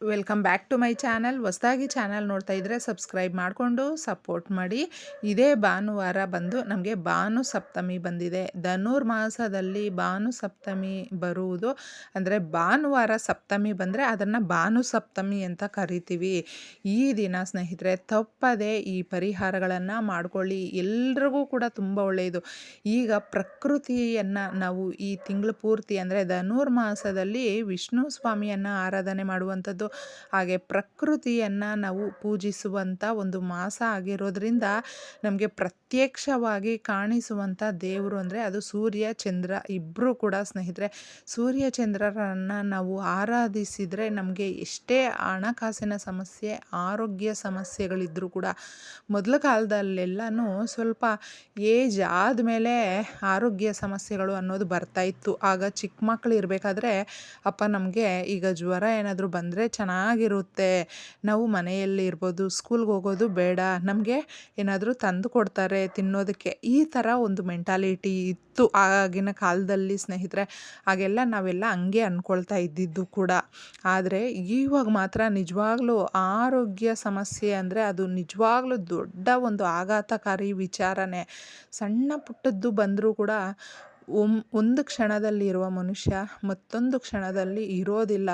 Welcome back to my channel. ಹೊಸದಾಗಿ channel ನೋಡ್ತಾ ಇದ್ದರೆ ಸಬ್ಸ್ಕ್ರೈಬ್ ಮಾಡಿಕೊಂಡು ಸಪೋರ್ಟ್ ಮಾಡಿ. ಇದೇ ಭಾನುವಾರ ಬಂದು ನಮಗೆ ಭಾನು ಸಪ್ತಮಿ ಬಂದಿದೆ. ಧನುರ್ಮಾಸದಲ್ಲಿ ಭಾನು ಸಪ್ತಮಿ ಬರುವುದು. ಅಂದರೆ ಭಾನುವಾರ ಸಪ್ತಮಿ ಬಂದರೆ ಅದನ್ನು ಭಾನು ಸಪ್ತಮಿ ಅಂತ ಕರಿತೀವಿ. ಈ ದಿನ ಸ್ನೇಹಿತರೆ, ತಪ್ಪದೆ ಈ ಪರಿಹಾರಗಳನ್ನು ಮಾಡಿಕೊಳ್ಳಿ. ಎಲ್ರಿಗೂ ಕೂಡ ತುಂಬ ಒಳ್ಳೆಯದು. ಈಗ ಪ್ರಕೃತಿಯನ್ನು ನಾವು ಈ ತಿಂಗಳು ಪೂರ್ತಿ ಅಂದರೆ ಧನುರ್ಮಾಸದಲ್ಲಿ ವಿಷ್ಣು ಸ್ವಾಮಿಯನ್ನು ಆರಾಧನೆ ಮಾಡುವಂಥದ್ದು. ಹಾಗೆ ಪ್ರಕೃತಿಯನ್ನು ನಾವು ಪೂಜಿಸುವಂಥ ಒಂದು ಮಾಸ ಆಗಿರೋದ್ರಿಂದ ನಮಗೆ ಪ್ರತ್ಯಕ್ಷವಾಗಿ ಕಾಣಿಸುವಂಥ ದೇವರು ಅಂದರೆ ಅದು ಸೂರ್ಯ, ಚಂದ್ರ ಇಬ್ಬರೂ ಕೂಡ ಸ್ನೇಹಿತರೆ. ಸೂರ್ಯ, ಚಂದ್ರರನ್ನು ನಾವು ಆರಾಧಿಸಿದರೆ ನಮಗೆ ಎಷ್ಟೇ ಹಣಕಾಸಿನ ಸಮಸ್ಯೆ, ಆರೋಗ್ಯ ಸಮಸ್ಯೆಗಳಿದ್ದರೂ ಕೂಡ ಮೊದಲ ಕಾಲದಲ್ಲೆಲ್ಲನೂ ಸ್ವಲ್ಪ ಏಜ್ ಆದಮೇಲೆ ಆರೋಗ್ಯ ಸಮಸ್ಯೆಗಳು ಅನ್ನೋದು ಬರ್ತಾಯಿತ್ತು ಆಗ ಚಿಕ್ಕ ಮಕ್ಕಳು ಇರಬೇಕಾದ್ರೆ, ಅಪ್ಪ, ನಮಗೆ ಈಗ ಜ್ವರ ಏನಾದರೂ ಬಂದರೆ ಚೆನ್ನಾಗಿರುತ್ತೆ. ನಾವು ಮನೆಯಲ್ಲಿ ಇರ್ಬೋದು ಸ್ಕೂಲ್ಗೆ ಹೋಗೋದು ಬೇಡ. ನಮಗೆ ಏನಾದರೂ ತಂದು ಕೊಡ್ತಾರೆ. ತಿನ್ನೋದಕ್ಕೆ ಈ ಥರ ಒಂದು ಮೆಂಟಾಲಿಟಿ ಇತ್ತು ಆಗಿನ ಕಾಲದಲ್ಲಿ ಸ್ನೇಹಿತರೆ. ಹಾಗೆಲ್ಲ ನಾವೆಲ್ಲ ಹಂಗೆ ಅಂದ್ಕೊಳ್ತಾ ಇದ್ದಿದ್ದು ಕೂಡ. ಆದರೆ ಇವಾಗ ಮಾತ್ರ ನಿಜವಾಗ್ಲೂ ಆರೋಗ್ಯ ಸಮಸ್ಯೆ ಅಂದರೆ ಅದು ನಿಜವಾಗ್ಲೂ ದೊಡ್ಡ ಒಂದು ಆಘಾತಕಾರಿ ವಿಚಾರನೇ. ಸಣ್ಣ ಪುಟ್ಟದ್ದು ಬಂದರೂ ಕೂಡ ಒಮ್ ಕ್ಷಣದಲ್ಲಿ ಕ್ಷಣದಲ್ಲಿರುವ ಮನುಷ್ಯ ಮತ್ತೊಂದು ಕ್ಷಣದಲ್ಲಿ ಇರೋದಿಲ್ಲ.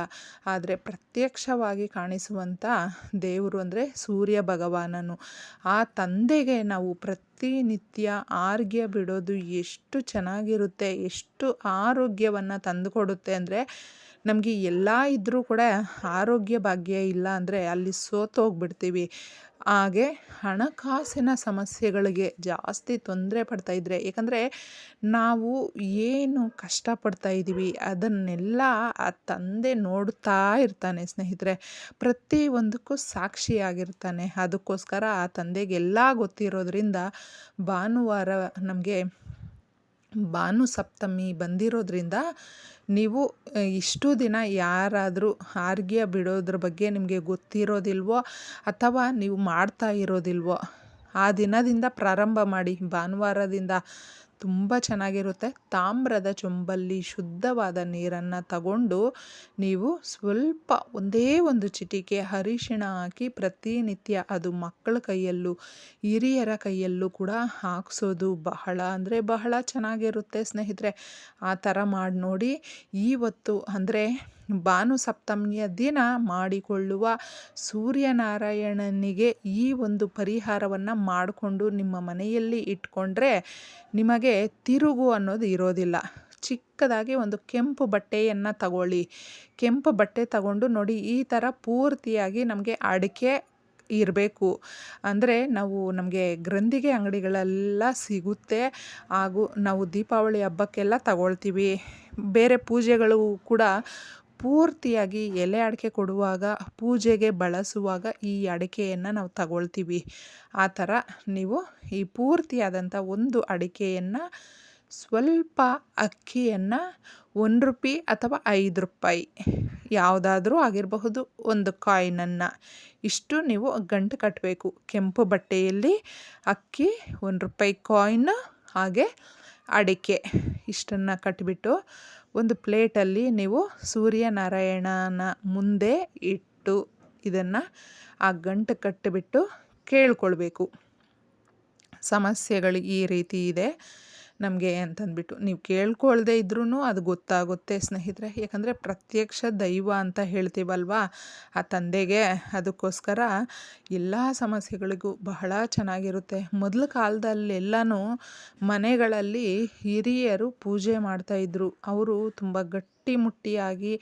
ಆದರೆ ಪ್ರತ್ಯಕ್ಷವಾಗಿ ಕಾಣಿಸುವಂಥ ದೇವರು ಅಂದರೆ ಸೂರ್ಯ ಭಗವಾನನು. ಆ ತಂದೆಗೆ ನಾವು ಪ್ರತಿನಿತ್ಯ ಆರ್ಗ್ಯ ಬಿಡೋದು ಎಷ್ಟು ಚೆನ್ನಾಗಿರುತ್ತೆ, ಎಷ್ಟು ಆರೋಗ್ಯವನ್ನು ತಂದುಕೊಡುತ್ತೆ ಅಂದರೆ ನಮಗೆ ಎಲ್ಲ ಇದ್ದರೂ ಕೂಡ ಆರೋಗ್ಯ ಭಾಗ್ಯ ಇಲ್ಲ ಅಂದರೆ ಅಲ್ಲಿ ಸೋತೋಗ್ಬಿಡ್ತೀವಿ. ಹಾಗೆ ಹಣಕಾಸಿನ ಸಮಸ್ಯೆಗಳಿಗೆ ಜಾಸ್ತಿ ತೊಂದರೆ ಪಡ್ತಾಯಿದ್ರೆ ಏಕೆಂದರೆ ನಾವು ಏನು ಕಷ್ಟಪಡ್ತಾ ಇದ್ದೀವಿ ಅದನ್ನೆಲ್ಲ ಆ ತಂದೆ ನೋಡ್ತಾ ಇರ್ತಾನೆ ಸ್ನೇಹಿತರೆ. ಪ್ರತಿ ಒಂದಕ್ಕೂ ಸಾಕ್ಷಿಯಾಗಿರ್ತಾನೆ. ಅದಕ್ಕೋಸ್ಕರ ಆ ತಂದೆಗೆಲ್ಲ ಗೊತ್ತಿರೋದ್ರಿಂದ ಭಾನುವಾರ ನಮಗೆ ಭಾನು ಸಪ್ತಮಿ ಬಂದಿರೋದ್ರಿಂದ ನೀವು ಇಷ್ಟು ದಿನ ಯಾರಾದರೂ ಆರ್ಗ್ಯ ಬಿಡೋದ್ರ ಬಗ್ಗೆ ನಿಮಗೆ ಗೊತ್ತಿರೋದಿಲ್ವೋ ಅಥವಾ ನೀವು ಮಾಡ್ತಾ ಇರೋದಿಲ್ವೋ, ಆ ದಿನದಿಂದ ಪ್ರಾರಂಭ ಮಾಡಿ ಭಾನುವಾರದಿಂದ ತುಂಬ ಚೆನ್ನಾಗಿರುತ್ತೆ. ತಾಮ್ರದ ಚೊಂಬಲ್ಲಿ ಶುದ್ಧವಾದ ನೀರನ್ನು ತಗೊಂಡು ನೀವು ಸ್ವಲ್ಪ ಒಂದೇ ಒಂದು ಚಿಟಿಕೆ ಅರಿಶಿಣ ಹಾಕಿ ಪ್ರತಿನಿತ್ಯ ಅದು ಮಕ್ಕಳ ಕೈಯಲ್ಲೂ, ಹಿರಿಯರ ಕೈಯಲ್ಲೂ ಕೂಡ ಹಾಕ್ಸೋದು ಬಹಳ ಅಂದರೆ ಬಹಳ ಚೆನ್ನಾಗಿರುತ್ತೆ ಸ್ನೇಹಿತರೆ. ಆ ಥರ ಮಾಡಿ ನೋಡಿ ಇವತ್ತು ಅಂದರೆ ಭಾನು ಸಪ್ತಮಿಯ ದಿನ ಮಾಡಿಕೊಳ್ಳುವ ಸೂರ್ಯನಾರಾಯಣನಿಗೆ ಈ ಒಂದು ಪರಿಹಾರವನ್ನು ಮಾಡಿಕೊಂಡು ನಿಮ್ಮ ಮನೆಯಲ್ಲಿ ಇಟ್ಕೊಂಡ್ರೆ ನಿಮಗೆ ತಿರುಗು ಅನ್ನೋದು ಇರೋದಿಲ್ಲ. ಚಿಕ್ಕದಾಗಿ ಒಂದು ಕೆಂಪು ಬಟ್ಟೆಯನ್ನು ತಗೊಳ್ಳಿ. ಕೆಂಪು ಬಟ್ಟೆ ತಗೊಂಡು ನೋಡಿ ಈ ಥರ ಪೂರ್ತಿಯಾಗಿ ನಮಗೆ ಅಡಿಕೆ ಇರಬೇಕು. ಅಂದರೆ ನಾವು ನಮಗೆ ಗ್ರಂಥಿಗೆ ಅಂಗಡಿಗಳೆಲ್ಲ ಸಿಗುತ್ತೆ. ಹಾಗೂ ನಾವು ದೀಪಾವಳಿ ಹಬ್ಬಕ್ಕೆಲ್ಲ ತಗೊಳ್ತೀವಿ. ಬೇರೆ ಪೂಜೆಗಳು ಕೂಡ ಪೂರ್ತಿಯಾಗಿ ಎಲೆ ಅಡಿಕೆ ಕೊಡುವಾಗ, ಪೂಜೆಗೆ ಬಳಸುವಾಗ ಈ ಅಡಿಕೆಯನ್ನು ನಾವು ತಗೊಳ್ತೀವಿ. ಆ ಥರ ನೀವು ಈ ಪೂರ್ತಿಯಾದಂಥ ಒಂದು ಅಡಿಕೆಯನ್ನು ಸ್ವಲ್ಪ ಅಕ್ಕಿಯನ್ನು ಒಂದು ರೂಪಿ ಅಥವಾ ಐದು ರೂಪಾಯಿ ಯಾವುದಾದ್ರೂ ಆಗಿರಬಹುದು ಒಂದು ಕಾಯಿನನ್ನು ಇಷ್ಟು ನೀವು ಗಂಟು ಕಟ್ಟಬೇಕು ಕೆಂಪು ಬಟ್ಟೆಯಲ್ಲಿ ಅಕ್ಕಿ ಒಂದು ರೂಪಾಯಿ ಕಾಯಿನ್ ಹಾಗೆ ಅಡಿಕೆ ಇಷ್ಟನ್ನು ಕಟ್ಟಿಬಿಟ್ಟು ಒಂದು ಪ್ಲೇಟಲ್ಲಿ ನೀವು ಸೂರ್ಯನಾರಾಯಣನ ಮುಂದೆ ಇಟ್ಟು ಇದನ್ನು ಆ ಗಂಟು ಕಟ್ಟಿಬಿಟ್ಟು ಕೇಳ್ಕೊಳ್ಬೇಕು. ಸಮಸ್ಯೆಗಳು ಈ ರೀತಿ ಇದೆ. ನಮಗೆ ಅಂತಂದ್ಬಿಟ್ಟು ನೀವು ಕೇಳ್ಕೊಳ್ದೇ ಇದ್ರೂ ಅದು ಗೊತ್ತಾಗುತ್ತೆ ಸ್ನೇಹಿತರೆ. ಯಾಕಂದರೆ ಪ್ರತ್ಯಕ್ಷ ದೈವ ಅಂತ ಹೇಳ್ತೀವಲ್ವಾ? ಆ ತಂದೆಗೆ ಅದಕ್ಕೋಸ್ಕರ ಎಲ್ಲ ಸಮಸ್ಯೆಗಳಿಗೂ ಬಹಳ ಚೆನ್ನಾಗಿರುತ್ತೆ. ಮೊದಲ ಕಾಲದಲ್ಲೆಲ್ಲನೂ ಮನೆಗಳಲ್ಲಿ ಹಿರಿಯರು ಪೂಜೆ ಮಾಡ್ತಾಯಿದ್ರು ಅವರು ತುಂಬ ಗಟ್ಟಿಮುಟ್ಟಿಯಾಗಿ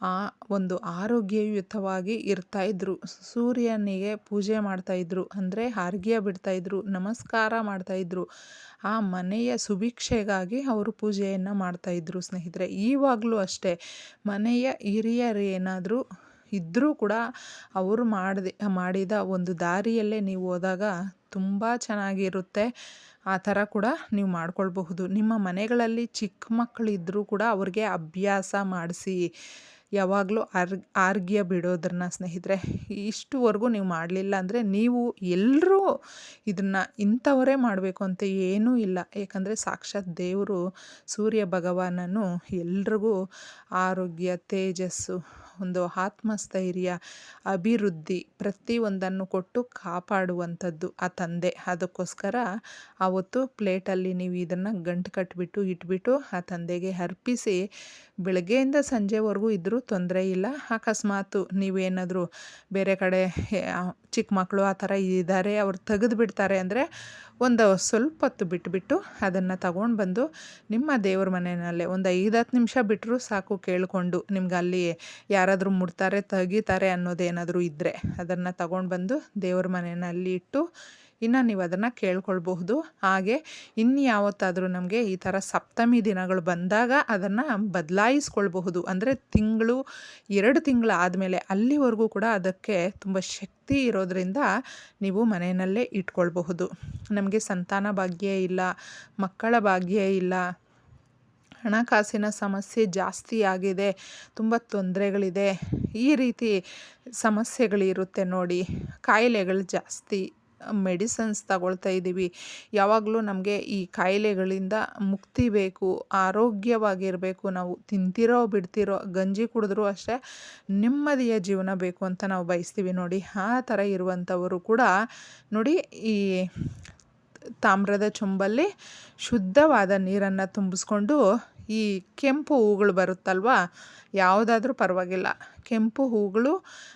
ಆ ಒಂದು ಆರೋಗ್ಯಯುತವಾಗಿ ಇರ್ತಾಯಿದ್ರು ಸೂರ್ಯನಿಗೆ ಪೂಜೆ ಮಾಡ್ತಾಯಿದ್ರು ಅಂದರೆ ಬಿಡ್ತಾ ಬಿಡ್ತಾಯಿದ್ರು ನಮಸ್ಕಾರ ಮಾಡ್ತಾಯಿದ್ರು ಆ ಮನೆಯ ಸುಭಿಕ್ಷೆಗಾಗಿ ಅವರು ಪೂಜೆಯನ್ನು ಮಾಡ್ತಾಯಿದ್ರು ಸ್ನೇಹಿತರೆ. ಈವಾಗಲೂ ಅಷ್ಟೇ. ಮನೆಯ ಹಿರಿಯರು ಏನಾದರೂ ಇದ್ದರೂ ಕೂಡ ಅವರು ಮಾಡಿದೆ, ಮಾಡಿದ ಒಂದು ದಾರಿಯಲ್ಲೇ ನೀವು ಹೋದಾಗ ತುಂಬ ಚೆನ್ನಾಗಿರುತ್ತೆ. ಆ ಥರ ಕೂಡ ನೀವು ಮಾಡ್ಕೊಳ್ಬಹುದು. ನಿಮ್ಮ ಮನೆಗಳಲ್ಲಿ ಚಿಕ್ಕ ಮಕ್ಕಳಿದ್ದರೂ ಕೂಡ ಅವ್ರಿಗೆ ಅಭ್ಯಾಸ ಮಾಡಿಸಿ. ಯಾವಾಗಲೂ ಆರ್, ಆರ್ಗ್ಯ ಬಿಡೋದನ್ನ ಸ್ನೇಹಿತರೆ, ಇಷ್ಟುವರೆಗೂ ನೀವು ಮಾಡಲಿಲ್ಲ ಅಂದರೆ ನೀವು ಎಲ್ಲರೂ ಇದನ್ನು ಇಂಥವರೇ ಮಾಡಬೇಕು ಅಂತ ಏನೂ ಇಲ್ಲ. ಏಕೆಂದರೆ ಸಾಕ್ಷಾತ್ ದೇವರು ಸೂರ್ಯ ಭಗವಾನನು ಎಲ್ರಿಗೂ ಆರೋಗ್ಯ, ತೇಜಸ್ಸು ಒಂದು ಆತ್ಮಸ್ಥೈರ್ಯ, ಅಭಿವೃದ್ಧಿ ಪ್ರತಿಯೊಂದನ್ನು ಕೊಟ್ಟು ಕಾಪಾಡುವಂಥದ್ದು ಆ ತಂದೆ. ಅದಕ್ಕೋಸ್ಕರ ಆವತ್ತು ಪ್ಲೇಟಲ್ಲಿ ನೀವು ಇದನ್ನು ಗಂಟು ಕಟ್ಬಿಟ್ಟು, ಇಟ್ಬಿಟ್ಟು ಆ ತಂದೆಗೆ ಅರ್ಪಿಸಿ, ಬೆಳಗ್ಗೆಯಿಂದ ಸಂಜೆವರೆಗೂ ಇದ್ದರೂ ತೊಂದರೆ ಇಲ್ಲ. ಅಕಸ್ಮಾತು ನೀವೇನಾದರೂ ಬೇರೆ ಕಡೆ ಚಿಕ್ಕ ಮಕ್ಕಳು ಆ ಥರ ಇದ್ದಾರೆ, ಅವ್ರು ತೆಗೆದು ಬಿಡ್ತಾರೆ ಅಂದರೆ ಒಂದು ಸ್ವಲ್ಪ ಹೊತ್ತು ಬಿಟ್ಬಿಟ್ಟು ಅದನ್ನು ತಗೊಂಡು ಬಂದು ನಿಮ್ಮ ದೇವ್ರ ಮನೆಯಲ್ಲೇ ಒಂದು ಐದು ಹತ್ತು ನಿಮಿಷ ಬಿಟ್ಟರೂ ಸಾಕು ಕೇಳಿಕೊಂಡು ನಿಮ್ಗೆ ಅಲ್ಲಿ ಯಾರಾದರೂ ಮುಡ್ತಾರೆ ತೆಗೀತಾರೆ ಅನ್ನೋದೇನಾದರೂ ಇದ್ದರೆ ಅದನ್ನು ತಗೊಂಡು ಬಂದು ದೇವ್ರ ಮನೆಯಲ್ಲಿ ಇಟ್ಟು ಇನ್ನು ನೀವು ಅದನ್ನು ಕೇಳ್ಕೊಳ್ಬಹುದು. ಹಾಗೆ ಇನ್ಯಾವತ್ತಾದರೂ ನಮಗೆ ಈ ಥರ ಸಪ್ತಮಿ ದಿನಗಳು ಬಂದಾಗ ಅದನ್ನು ಬದಲಾಯಿಸ್ಕೊಳ್ಬಹುದು. ಅಂದರೆ ತಿಂಗಳು, ಎರಡು ತಿಂಗಳು ಆದಮೇಲೆ ಅಲ್ಲಿವರೆಗೂ ಕೂಡ ಅದಕ್ಕೆ ತುಂಬ ಶಕ್ತಿ ಇರೋದರಿಂದ ನೀವು ಮನೆಯಲ್ಲೇ ಇಟ್ಕೊಳ್ಬಹುದು. ನಮಗೆ ಸಂತಾನ ಭಾಗ್ಯ ಇಲ್ಲ, ಮಕ್ಕಳ ಭಾಗ್ಯ ಇಲ್ಲ, ಹಣಕಾಸಿನ ಸಮಸ್ಯೆ ಜಾಸ್ತಿ ಆಗಿದೆ, ತುಂಬ ತೊಂದರೆಗಳಿದೆ, ಈ ರೀತಿ ಸಮಸ್ಯೆಗಳಿರುತ್ತೆ ನೋಡಿ, ಕಾಯಿಲೆಗಳು ಜಾಸ್ತಿ ಮೆಡಿಸನ್ಸ್ ತಗೊಳ್ತಾ ಇದ್ದೀವಿ. ಯಾವಾಗಲೂ ನಮಗೆ ಈ ಕಾಯಿಲೆಗಳಿಂದ ಮುಕ್ತಿ ಬೇಕು, ಆರೋಗ್ಯವಾಗಿರಬೇಕು, ನಾವು ತಿಂತಿರೋ ಬಿಡ್ತಿರೋ, ಗಂಜಿ ಕುಡಿದ್ರೂ ಅಷ್ಟೇ ನೆಮ್ಮದಿಯ ಜೀವನ ಬೇಕು ಅಂತ ನಾವು ಬಯಸ್ತೀವಿ ನೋಡಿ. ಆ ಥರ ಇರುವಂಥವರು ಕೂಡ ನೋಡಿ ಈ ತಾಮ್ರದ ಚೊಂಬಲ್ಲಿ ಶುದ್ಧವಾದ ನೀರನ್ನು ತುಂಬಿಸ್ಕೊಂಡು ಈ ಕೆಂಪು ಹೂಗಳು ಬರುತ್ತಲ್ವ? ಯಾವುದಾದ್ರೂ ಪರವಾಗಿಲ್ಲ. ಕೆಂಪು ಹೂಗಳು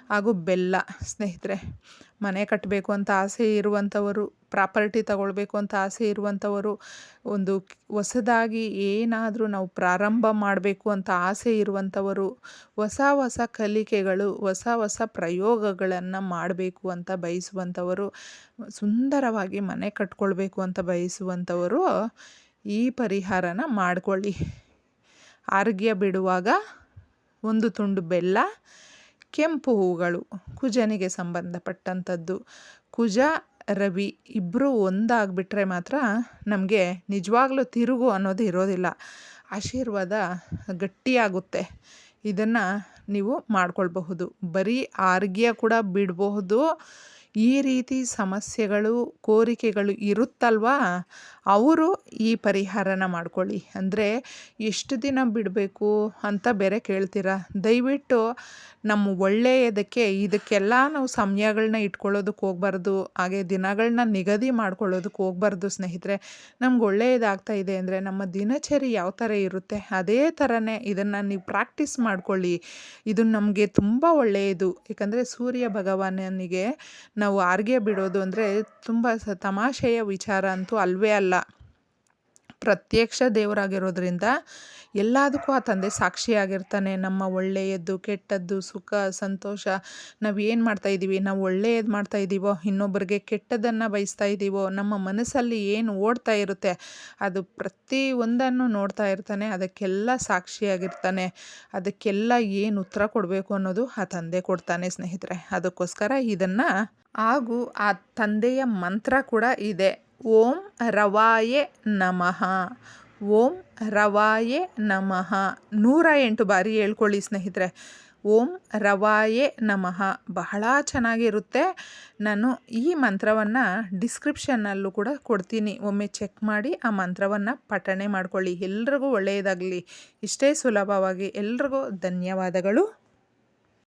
ಹಾಗೂ ಬೆಲ್ಲ, ಸ್ನೇಹಿತರೆ. ಮನೆ ಕಟ್ಟಬೇಕು ಅಂತ ಆಸೆ ಇರುವಂಥವರು, ಪ್ರಾಪರ್ಟಿ ತಗೊಳ್ಬೇಕು ಅಂತ ಆಸೆ ಇರುವಂಥವರು, ಒಂದು ಹೊಸದಾಗಿ ಏನಾದರೂ ನಾವು ಪ್ರಾರಂಭ ಮಾಡಬೇಕು ಅಂತ ಆಸೆ ಇರುವಂಥವರು, ಹೊಸ ಹೊಸ ಕಲಿಕೆಗಳು, ಹೊಸ ಹೊಸ ಪ್ರಯೋಗಗಳನ್ನು ಮಾಡಬೇಕು ಅಂತ ಬಯಸುವಂಥವರು, ಸುಂದರವಾಗಿ ಮನೆ ಕಟ್ಕೊಳ್ಬೇಕು ಅಂತ ಬಯಸುವಂಥವರು ಈ ಪರಿಹಾರನ ಮಾಡಿಕೊಳ್ಳಿ. ಆರೋಗ್ಯ ಬಿಡುವಾಗ ಒಂದು ತುಂಡು ಬೆಲ್ಲ, ಕೆಂಪು ಹೂಗಳು, ಕುಜನಿಗೆ ಸಂಬಂಧಪಟ್ಟಂಥದ್ದು. ಕುಜ, ರವಿ ಇಬ್ಬರೂ ಒಂದಾಗ್ಬಿಟ್ರೆ ಮಾತ್ರ ನಮಗೆ ನಿಜವಾಗ್ಲೂ ತಿರುಗು ಅನ್ನೋದು ಇರೋದಿಲ್ಲ. ಆಶೀರ್ವಾದ ಗಟ್ಟಿಯಾಗುತ್ತೆ. ಇದನ್ನು ನೀವು ಮಾಡ್ಕೊಳ್ಬಹುದು. ಬರೀ ಆರೋಗ್ಯ ಕೂಡ ಬಿಡಬಹುದು. ಈ ರೀತಿ ಸಮಸ್ಯೆಗಳು, ಕೋರಿಕೆಗಳು ಇರುತ್ತಲ್ವಾ? ಅವರು ಈ ಪರಿಹಾರನ ಮಾಡ್ಕೊಳ್ಳಿ. ಅಂದರೆ ಎಷ್ಟು ದಿನ ಬಿಡಬೇಕು ಅಂತ ಬೇರೆ ಕೇಳ್ತೀರಾ? ದಯವಿಟ್ಟು ನಮ್ಮ ಒಳ್ಳೆಯದಕ್ಕೆ ಇದಕ್ಕೆಲ್ಲ ನಾವು ಸಮಯಗಳನ್ನ ಇಟ್ಕೊಳ್ಳೋದಕ್ಕೆ ಹೋಗ್ಬಾರ್ದು, ಹಾಗೆ ದಿನಗಳನ್ನ ನಿಗದಿ ಮಾಡ್ಕೊಳ್ಳೋದಕ್ಕೆ ಹೋಗ್ಬಾರ್ದು ಸ್ನೇಹಿತರೆ. ನಮ್ಗೆ ಒಳ್ಳೆಯದಾಗ್ತಾ ಇದೆ ಅಂದರೆ ನಮ್ಮ ದಿನಚರಿ ಯಾವ ಥರ ಇರುತ್ತೆ, ಅದೇ ಥರನೇ ಇದನ್ನು ನೀವು ಪ್ರಾಕ್ಟೀಸ್ ಮಾಡ್ಕೊಳ್ಳಿ. ಇದು ನಮಗೆ ತುಂಬ ಒಳ್ಳೆಯದು. ಯಾಕಂದರೆ ಸೂರ್ಯ ಭಗವಾನನಿಗೆ ನಾವು ಆರ್ಗೆ ಬಿಡೋದು ಅಂದರೆ ತುಂಬ ಸ ತಮಾಷೆಯ ವಿಚಾರ ಅಂತೂ ಅಲ್ವೇ ಅಲ್ಲ. ಪ್ರತ್ಯಕ್ಷ ದೇವರಾಗಿರೋದ್ರಿಂದ ಎಲ್ಲದಕ್ಕೂ ಆ ತಂದೆ ಸಾಕ್ಷಿಯಾಗಿರ್ತಾನೆ. ನಮ್ಮ ಒಳ್ಳೆಯದ್ದು, ಕೆಟ್ಟದ್ದು, ಸುಖ, ಸಂತೋಷ, ನಾವು ಏನು ಮಾಡ್ತಾಯಿದ್ದೀವಿ ನಾವು ಒಳ್ಳೆಯದು ಮಾಡ್ತಾ ಇದ್ದೀವೋ? ಇನ್ನೊಬ್ಬರಿಗೆ ಕೆಟ್ಟದನ್ನು ಬಯಸ್ತಾ ಇದ್ದೀವೋ? ನಮ್ಮ ಮನಸ್ಸಲ್ಲಿ ಏನು ಓಡ್ತಾ ಇರುತ್ತೆ? ಅದು ಪ್ರತಿ ಒಂದನ್ನು ನೋಡ್ತಾ ಇರ್ತಾನೆ. ಅದಕ್ಕೆಲ್ಲ ಸಾಕ್ಷಿಯಾಗಿರ್ತಾನೆ. ಅದಕ್ಕೆಲ್ಲ ಏನು ಉತ್ತರ ಕೊಡಬೇಕು ಅನ್ನೋದು ಆ ತಂದೆ ಕೊಡ್ತಾನೆ ಸ್ನೇಹಿತರೆ. ಅದಕ್ಕೋಸ್ಕರ ಇದನ್ನು ಹಾಗೂ ಆ ತಂದೆಯ ಮಂತ್ರ ಕೂಡ ಇದೆ. ಓಂ ರವಾಯೆ ನಮಃ. ಓಂ ರವಾಯೆ ನಮಃ. ನೂರ ಎಂಟು ಬಾರಿ ಹೇಳ್ಕೊಳ್ಳಿ ಸ್ನೇಹಿತರೆ. ಓಂ ರವಾಯೆ ನಮಃ. ಬಹಳ ಚೆನ್ನಾಗಿರುತ್ತೆ. ನಾನು ಈ ಮಂತ್ರವನ್ನು ಡಿಸ್ಕ್ರಿಪ್ಷನ್ನಲ್ಲೂ ಕೂಡ ಕೊಡ್ತೀನಿ. ಒಮ್ಮೆ ಚೆಕ್ ಮಾಡಿ ಆ ಮಂತ್ರವನ್ನು ಪಠಣೆ ಮಾಡ್ಕೊಳ್ಳಿ. ಎಲ್ರಿಗೂ ಒಳ್ಳೆಯದಾಗಲಿ. ಇಷ್ಟೇ ಸುಲಭವಾಗಿ. ಎಲ್ರಿಗೂ ಧನ್ಯವಾದಗಳು.